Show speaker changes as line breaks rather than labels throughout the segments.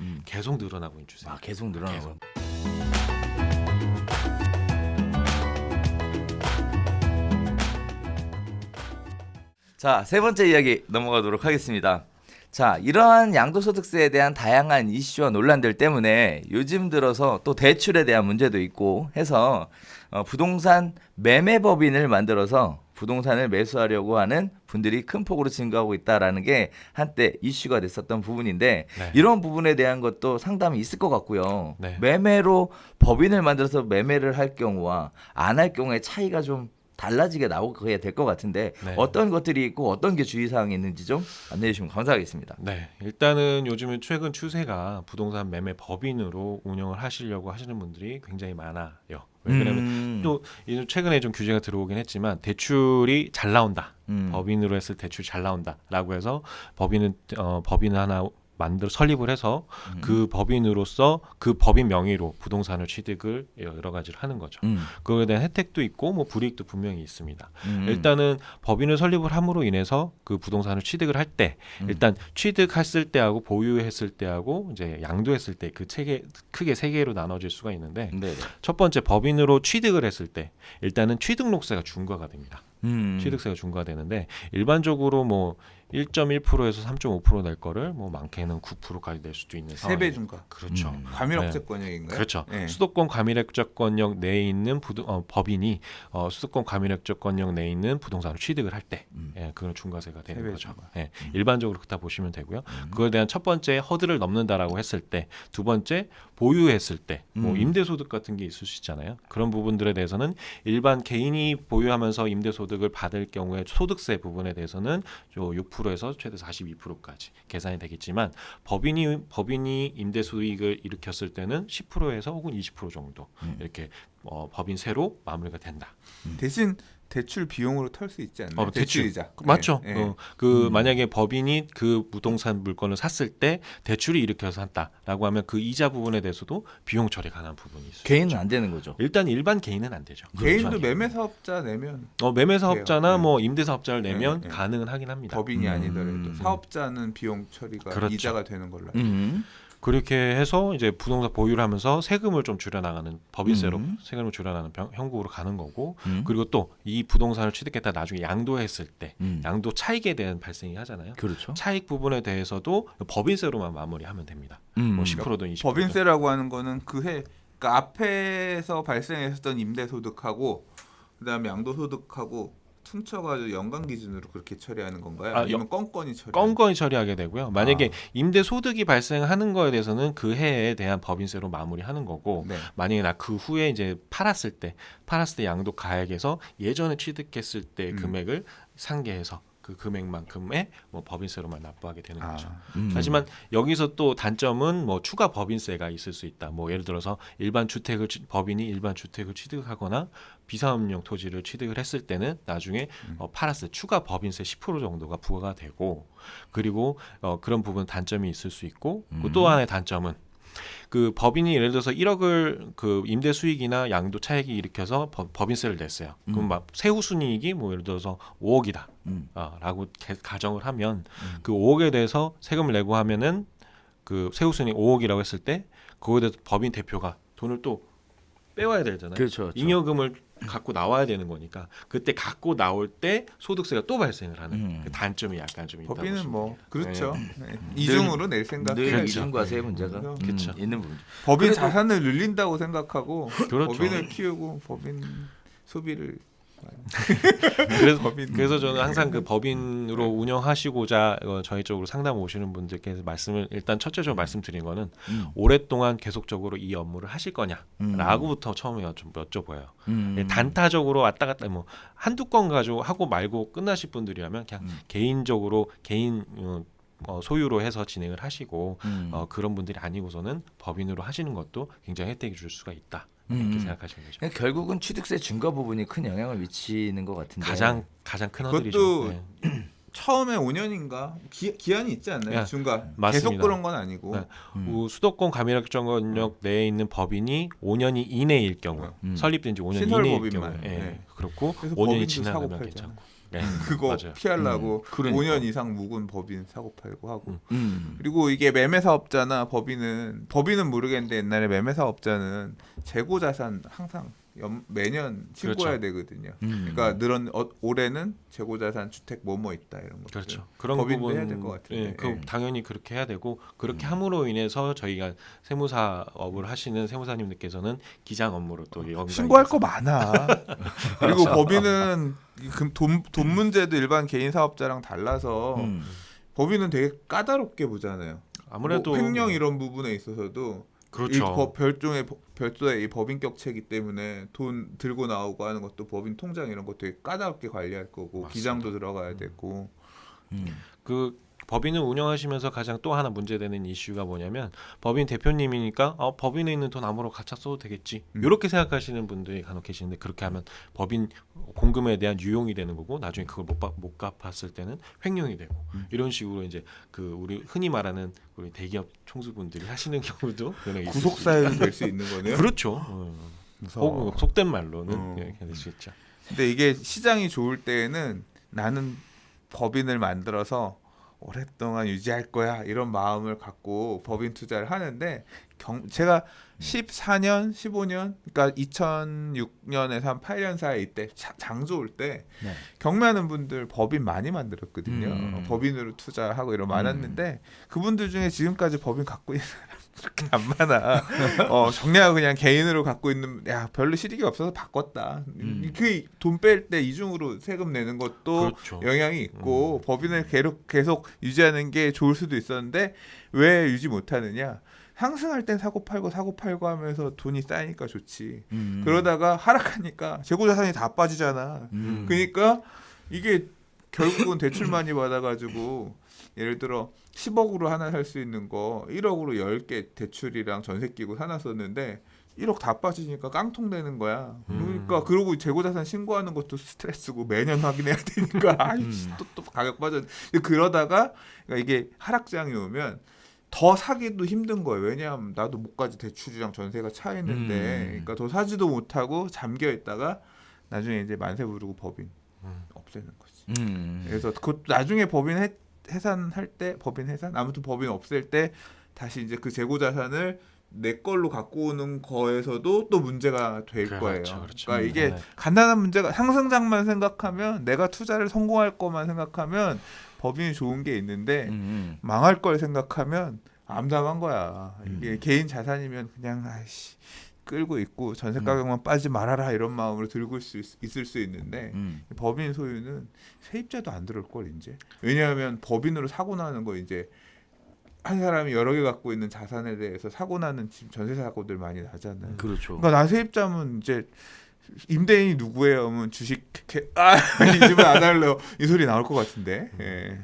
음.
계속 늘어나고 있는 추세.
아 계속 늘어나고.
계속.
자, 세 번째 이야기 넘어가도록 하겠습니다. 자, 이러한 양도소득세에 대한 다양한 이슈와 논란들 때문에 요즘 들어서 또 대출에 대한 문제도 있고 해서 어, 부동산 매매법인을 만들어서 부동산을 매수하려고 하는 분들이 큰 폭으로 증가하고 있다라는 게 한때 이슈가 됐었던 부분인데
네.
이런 부분에 대한 것도 상담이 있을 것 같고요.
네.
매매로 법인을 만들어서 매매를 할 경우와 안 할 경우의 차이가 좀 달라지게 나오게 될 것 같은데
네.
어떤 것들이 있고 어떤 게 주의사항이 있는지 좀 안내해 주시면 감사하겠습니다.
네, 일단은 요즘은 최근 추세가 부동산 매매 법인으로 운영을 하시려고 하시는 분들이 굉장히 많아요. 왜 그러냐면
음,
또 최근에 좀 규제가 들어오긴 했지만 대출이 잘 나온다.
음.
법인으로 했을 때 대출이 잘 나온다라고 해서 법인은 어, 법인을 하나 만들 설립을 해서
음.
그 법인으로서 그 법인 명의로 부동산을 취득을 여러 가지를 하는 거죠.
음,
그거에 대한 혜택도 있고 뭐 불이익도 분명히 있습니다.
음.
일단은 법인을 설립을 함으로 인해서 그 부동산을 취득을 할때
음.
일단 취득했을 때하고 보유했을 때하고 이제 양도했을 때그 세개 크게 세 개로 나눠질 수가 있는데
네.
첫 번째 법인으로 취득을 했을 때 일단은 취득록세가 중과가 됩니다.
음.
취득세가 중과가 되는데 일반적으로 뭐 1.1%에서 3.5%낼 거를 뭐 많게는 9%까지 낼 수도 있는 상황.
세배 중과
그렇죠.
음.
과밀억제권역인가요?
그렇죠.
네.
수도권 과밀액조건역 내에 있는 부도, 어, 법인이 어, 수도권 과밀액조건역 내에 있는 부동산을 취득을 할 때,
음.
예, 그건 중과세가 되는 거죠.
중과.
예, 일반적으로 그렇다 보시면 되고요. 그거에 대한 첫 번째 허들을 넘는다라고 했을 때, 두 번째 보유했을 때, 뭐
음.
임대소득 같은 게 있을 수 있잖아요. 그런 부분들에 대해서는 일반 개인이 보유하면서 임대소득을 받을 경우에 소득세 부분에 대해서는 6% 에서 최대 42%까지 계산이 되겠지만 법인이 법인이 임대 수익을 일으켰을 때는 10%에서 혹은 20% 정도
음.
이렇게 어, 법인세로 마무리가 된다.
대신 대출 비용으로 털 수 있지 않나요?
어, 대출.
대출이자.
맞죠?
네, 네.
어, 그
음.
만약에 법인이 그 부동산 물건을 샀을 때 대출이 일으켜서 샀다라고 하면 그 이자 부분에 대해서도 비용 처리 가능한 부분이 있어요.
개인은 안 되는 거죠.
일단 일반 개인은 안 되죠.
개인도
그렇죠.
매매 사업자 내면
어, 매매 사업자나
돼요. 네.
뭐 임대 사업자를 내면
네, 네.
가능은 하긴 합니다.
법인이
음.
아니더라도 사업자는 비용 처리가
그렇죠.
이자가 되는 걸로. 알고
음.
그렇게 해서 이제 부동산 보유를 하면서 세금을 좀 줄여나가는 법인세로
음.
세금을 줄여나가는 병- 형국으로 가는 거고
음.
그리고 또 이 부동산을 취득했다 나중에 양도했을 때
음.
양도 차익에 대한 발생이 하잖아요.
그렇죠.
차익 부분에 대해서도 법인세로만 마무리하면 됩니다.
음.
뭐 10%든 20%든
법인세라고 하는 거는 그해 그러니까 앞에서 발생했었던 임대 소득하고 그다음에 양도 소득하고 퉁쳐가지고 연간 기준으로 그렇게 처리하는 건가요?
아,
아니면 건건이 처리?
건건히 처리하게 되고요. 만약에
아.
임대 소득이 발생하는 거에 대해서는 그 해에 대한 법인세로 마무리하는 거고
네.
만약에 나 그 후에 이제 팔았을 때 팔았을 때 양도 가액에서 예전에 취득했을 때
음.
금액을 상계해서 그 금액만큼의 뭐 법인세로만 납부하게 되는 거죠.
아,
음.
하지만 여기서 또 단점은 뭐 추가 법인세가 있을 수 있다. 뭐 예를 들어서 일반 주택을 취- 법인이 일반 주택을 취득하거나 비사업용 토지를 취득을 했을 때는 나중에
음.
어, 팔았을 때 추가 법인세 10% 정도가 부과가 되고 그리고 어, 그런 부분 단점이 있을 수 있고 그또
음.
하나의 단점은 그 법인이 예를 들어서 1억을 그 임대 수익이나 양도 차익이 일으켜서 법, 법인세를 냈어요. 그럼
음.
막 세후 순이익이 뭐 예를 들어서 5억이다.
음.
아, 라고 개- 가정을 하면
음.
그 5억에 대해서 세금을 내고 하면은 그 세후 순이 5억이라고 했을 때 그거에 대해서 법인 대표가 돈을 또 빼와야 되잖아요.
그렇죠. 그렇죠.
잉여금을 갖고 나와야 되는 거니까 그때 갖고 나올 때 소득세가 또 발생을 하는
음.
그 단점이 약간 좀 있다.
법인은 뭐 그렇죠. 네.
늘-
이중으로 낼 생각.
늘
그렇죠.
이중과 세 문제가
그렇죠.
음,
그렇죠.
있는 부분.
법인 자산을 늘린다고 생각하고
그렇죠.
법인을 키우고 법인 소비를
그래서
법인
그래서 저는 항상 그 법인으로 운영하시고자 어, 저희 쪽으로 상담 오시는 분들께 말씀을 일단 첫째적으로 말씀드린 거는
음.
오랫동안 계속적으로 이 업무를 하실
음.
거냐라고부터 처음에 좀 여쭤봐요.
음.
예, 단타적으로 왔다 갔다 뭐 한두 건 가지고 하고 말고 끝나실 분들이라면 그냥
음.
개인적으로 개인 어, 어, 소유로 해서 진행을 하시고
음.
어, 그런 분들이 아니고서는 법인으로 하시는 것도 굉장히 혜택이 줄 수가 있다 이렇게
음.
생각하시면 되죠.
그러니까 결국은 취득세 증가 부분이 큰 영향을 미치는 것 같은데.
가장 가장 큰
그것도
허들이죠. 네.
처음에 5년인가 기, 기한이 있지 않나요?
예,
중간
맞습니다.
계속 그런 건 아니고
네.
음.
우- 수도권 과밀액정원역 내에 있는 법인이 5년이 이내일 경우
음.
설립된 지 5년
신설
이내일
법인만,
경우 예,
네.
그렇고
그래서
5년이
법인도
지나가면
사고
괜찮고 네,
그거
맞아요.
피하려고
음, 그러니까.
5년 이상 묵은 법인 사고 팔고 하고
음.
음.
그리고 이게 매매 사업자나 법인은 법인은 모르겠는데 옛날에 매매 사업자는 재고 자산 항상 연, 매년 신고해야
그렇죠.
되거든요.
음.
그러니까 늘은 어, 올해는 재고 자산 주택 뭐뭐 있다 이런 거.
그렇죠. 그런
법인도
부분
해야 될 것 같은데.
예, 그
예.
당연히 그렇게 해야 되고 그렇게
음.
함으로 인해서 저희가 세무사 업을 하시는 세무사님들께서는 기장 업무로 또 연관이
신고할
돼서
거 많아. 그리고 법인은 이 금- 돈, 돈 문제도 일반 개인 사업자랑 달라서
음.
법인은 되게 까다롭게 보잖아요.
아무래도
뭐 횡령 이런 부분에 있어서도
그렇죠.
이 법, 별종의 법- 별도의 이 법인격체이기 때문에 돈 들고 나오고 하는 것도 법인 통장 이런 것도 되게 까다롭게 관리할 거고
맞습니다.
기장도 들어가야 되고
음.
그 법인을 운영하시면서 가장 또 하나 문제되는 이슈가 뭐냐면 법인 대표님이니까 어, 법인에 있는 돈 아무로 갖다 써도 되겠지
음.
이렇게 생각하시는 분들이 간혹 계시는데 그렇게 하면 법인 공금에 대한 유용이 되는 거고 나중에 그걸 못, 바- 못 갚았을 때는 횡령이 되고
음.
이런 식으로 이제 그 우리 흔히 말하는 우리 대기업 총수분들이 하시는 경우도 수
구속 사유도 될 수 있는 거네요.
있- 그렇죠. 어. 혹은 속된 말로는
어.
이렇게 될수 있죠.
근데 이게 시장이 좋을 때에는 나는 법인을 만들어서 오랫동안 유지할 거야 이런 마음을 갖고 법인 투자를 하는데 경, 제가 14년, 15년, 그러니까 2006년에서 한 8년 사이 이때 자- 장 좋을 때
네.
경매하는 분들 법인 많이 만들었거든요.
음.
어, 법인으로 투자하고 이런 많았는데 그분들 중에 지금까지 법인 갖고 있는 그렇게 안 많아. 어, 정리하고 그냥 개인으로 갖고 있는 야 별로 실익이 없어서 바꿨다.
음.
그돈 뺄 때 이중으로 세금 내는 것도
그렇죠.
영향이 있고 법인을 계속 계속 유지하는 게 좋을 수도 있었는데 왜 유지 못하느냐? 상승할 땐 사고 팔고 사고 팔고 하면서 돈이 쌓이니까 좋지.
음.
그러다가 하락하니까 재고 자산이 다 빠지잖아.
음.
그러니까 이게 결국은 대출 많이 받아가지고 예를 들어 10억으로 하나 살 수 있는 거 1억으로 10개 대출이랑 전세 끼고 사놨었는데 1억 다 빠지니까 깡통 되는 거야. 그러니까
음.
그러고 재고자산 신고하는 것도 스트레스고 매년 확인해야 되니까 아이씨 또, 또 가격 빠져. 그러다가 그러니까 이게 하락장이 오면 더 사기도 힘든 거예요. 왜냐하면 나도 못까지 대출이랑 전세가 차 있는데,
음.
그러니까 더 사지도 못하고 잠겨 있다가 나중에 이제 만세 부르고 법인
음.
없애는 거지.
음.
그래서 그것도 나중에 법인 해, 해산할 때 법인 해산 아무튼 법인 없앨 때 다시 이제 그 재고 자산을 내 걸로 갖고 오는 거에서도 또 문제가 될
그렇죠,
거예요.
그렇죠.
그러니까 이게
네.
간단한 문제가 상승장만 생각하면 내가 투자를 성공할 것만 생각하면 법인이 좋은 게 있는데
음.
망할 걸 생각하면 암담한 거야. 이게
음.
개인 자산이면 그냥 아이씨 끌고 있고 전세
음.
가격만 빠지 말아라 이런 마음으로 들고 있을 수, 있 을 수 있는데
음.
법인 소유는 세입자도 안 들어올 걸 이제 왜냐하면 법인으로 사고 나는 거 이제 한 사람이 여러 개 갖고 있는 자산에 대해서 사고 나는 지금 전세 사고들 많이 나잖아요.
그렇죠.
그러니까 나 세입자면 이제 임대인이 누구예요? 하면 주식 개- 아, 이 집에 안 할래요. 이 소리 나올 것 같은데. 예.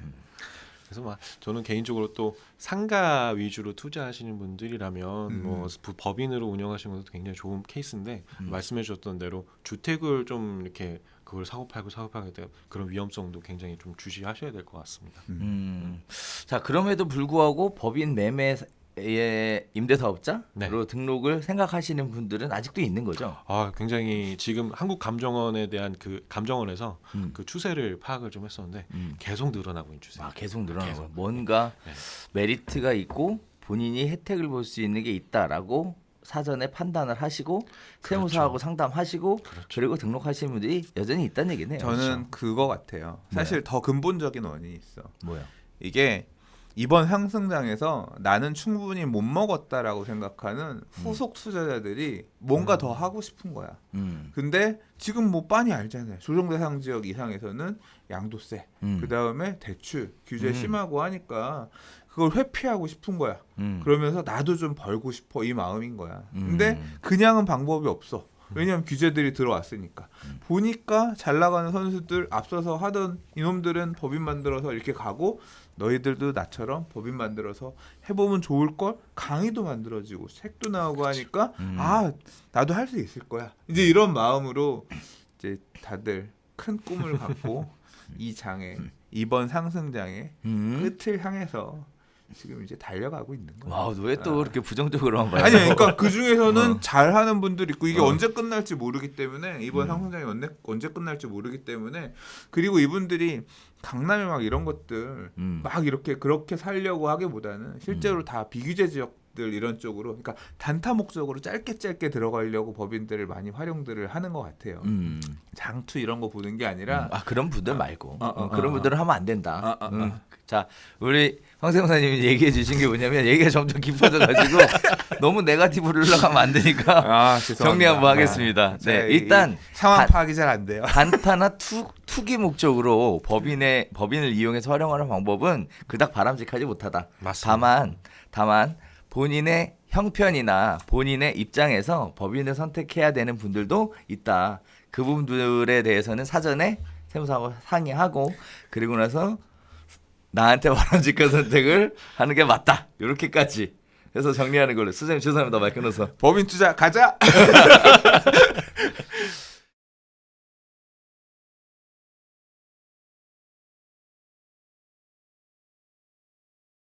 그래서 막 저는 개인적으로 또 상가 위주로 투자하시는 분들이라면
음.
뭐 부- 법인으로 운영하시는 것도 굉장히 좋은 케이스인데
음.
말씀해 주셨던 대로 주택을 좀 이렇게 그걸 사고 팔고 사고 팔고 되 그런 위험성도 굉장히 좀 주시하셔야 될 것 같습니다.
음. 자 그럼에도 불구하고 법인 매매 의 임대사업자로
네.
등록을 생각하시는 분들은 아직도 있는 거죠.
아 굉장히 지금 한국 감정원에 대한 그 감정원에서
음.
그 추세를 파악을 좀 했었는데
음.
계속 늘어나고 있는 추세.
아 계속 늘어나고
계속.
뭔가
네.
메리트가 있고 본인이 혜택을 볼 수 있는 게 있다라고 사전에 판단을 하시고 세무사하고 상담하시고
그렇죠.
그리고 등록하시는 분들이 여전히 있다는 얘기네요.
저는 그거 같아요. 사실 더 근본적인 원인이 있어.
뭐야?
이게 이번 상승장에서 나는 충분히 못 먹었다라고 생각하는 후속 투자자들이 뭔가
음.
더 하고 싶은 거야.
음.
근데 지금 뭐 빤히 알잖아요. 조정 대상 지역 이상에서는 양도세,
음.
그 다음에 대출 규제
음.
심하고 하니까 그걸 회피하고 싶은 거야.
음.
그러면서 나도 좀 벌고 싶어 이 마음인 거야.
음.
근데 그냥은 방법이 없어. 왜냐하면 규제들이 들어왔으니까.
음.
보니까 잘 나가는 선수들 앞서서 하던 이놈들은 법인 만들어서 이렇게 가고 너희들도 나처럼 법인 만들어서 해보면 좋을 걸 강의도 만들어지고 책도 나오고 하니까
음.
아 나도 할 수 있을 거야. 이제 이런 마음으로 이제 다들 큰 꿈을 갖고 이 장에 이번 상승장의
음.
끝을 향해서 지금 이제 달려가고 있는 거예요.
와우, 왜또 그렇게 부정적으로만 봐요?
아니 그러니까 그 중에서는
어.
잘하는 분들 있고 이게
어.
언제 끝날지 모르기 때문에 이번
음.
상승장이 언제 언제 끝날지 모르기 때문에 그리고 이분들이 강남에 막 이런 것들
음.
막 이렇게 그렇게 살려고 하기보다는 실제로 다 비규제 지역 들 이런 쪽으로 그러니까 단타 목적으로 짧게 짧게 들어가려고 법인들을 많이 활용들을 하는 것 같아요.
음.
장투 이런 거 보는 게 아니라
아 그런 분들 말고
어, 어,
어, 그런
어,
분들은 하면 안 된다.
어, 어,
음.
어.
자 우리 황세형사님이 얘기해 주신 게 뭐냐면 얘기가 점점 깊어져가지고 너무 네가티브로 흘러가면 안 되니까
아.
정리 한번 하겠습니다.
제가
네
이-
일단
이 상황
단-
파악이 잘 안 돼요.
단타나 투, 투기 목적으로 법인의 법인을 이용해서 활용하는 방법은 그닥 바람직하지 못하다.
맞습니다.
다만 다만 본인의 형편이나 본인의 입장에서 법인을 선택해야 되는 분들도 있다. 그 부분들에 대해서는 사전에 세무사하고 상의하고 그리고 나서 나한테 바람직한 선택을 하는 게 맞다. 이렇게까지 해서 정리하는 걸로. 수장님 죄송합니다. 말 끊어서.
법인 투자 가자.